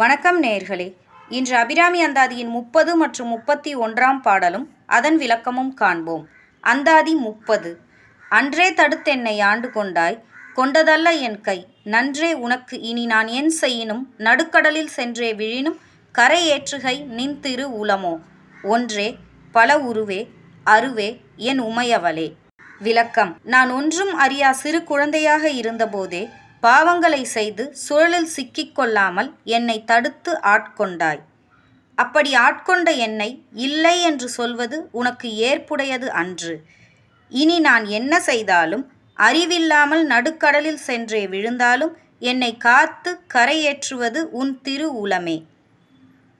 வணக்கம் நேர்களே இன்று அபிராமி அந்தாதியின் முப்பது மற்றும் முப்பத்தி ஒன்றாம் பாடலும் அதன் விளக்கமும் காண்போம். அந்தாதி முப்பது. அன்றே தடுத்தென்னை ஆண்டு கொண்டாய் கொண்டதல்ல என் கை. நன்றே உனக்கு இனி நான் என் செய்யினும் நடுக்கடலில் சென்றே விழினும் கரை ஏற்றுகை நின் திரு உலமோ ஒன்றே பல உருவே அருவே என் உமையவளே. விளக்கம். நான் ஒன்றும் அறியா சிறு குழந்தையாக இருந்தபோதே பாவங்களை செய்து சுழலில் சிக்கிக் கொள்ளாமல் என்னை தடுத்து ஆட்கொண்டாய். அப்படி ஆட்கொண்ட என்னை இல்லை என்று சொல்வது உனக்கு ஏற்புடையது அன்று. இனி நான் என்ன செய்தாலும் அறிவில்லாமல் நடுக்கடலில் சென்றே விழுந்தாலும் என்னை காத்து கரையேற்றுவது உன் திரு உளமே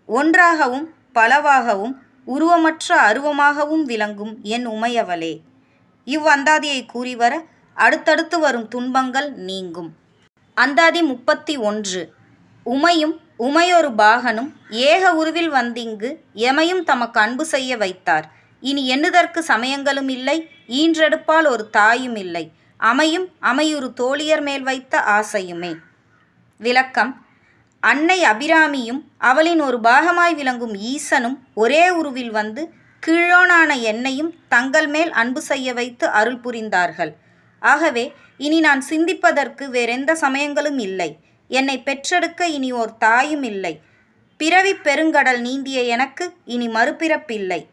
ஒன்றாகவும் பலவாகவும் உருவமற்ற அருவமாகவும் விளங்கும் என் உமையவளே. இவ்வந்தாதியை கூறிவர அடுத்தடுத்து வரும் துன்பங்கள் நீங்கும். அந்தாதி முப்பத்தி ஒன்று. உமையும் உமையொரு பாகனும் ஏக உருவில் வந்திங்கு எமையும் தமக்கு அன்பு செய்ய வைத்தார். இனி எண்ணுதற்கு சமயங்களும் இல்லை ஈன்றெடுப்பால் ஒரு தாயும் இல்லை. அமையும் அமையுறு தோழியர் மேல் வைத்த ஆசையுமே. விளக்கம் அன்னை அபிராமியும் அவளின் ஒரு பாகமாய் விளங்கும் ஈசனும் ஒரே உருவில் வந்து கீழோனான என்னையும் தங்கள் மேல் அன்பு செய்ய வைத்து அருள் புரிந்தார்கள். ஆகவே இனி நான் சிந்திப்பதற்கு வேறெந்த சமயங்களும் இல்லை. என்னை பெற்றெடுக்க இனி ஓர் தாயும் இல்லை. பிறவி பெருங்கடல் நீந்திய எனக்கு இனி மறுபிறப்பில்லை.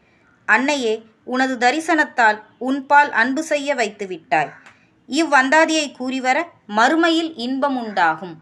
அன்னையே உனது தரிசனத்தால் உன்பால் அன்பு செய்ய வைத்து விட்டாய் இவ்வந்தாதியை கூறிவர மறுமையில் இன்பம் உண்டாகும்.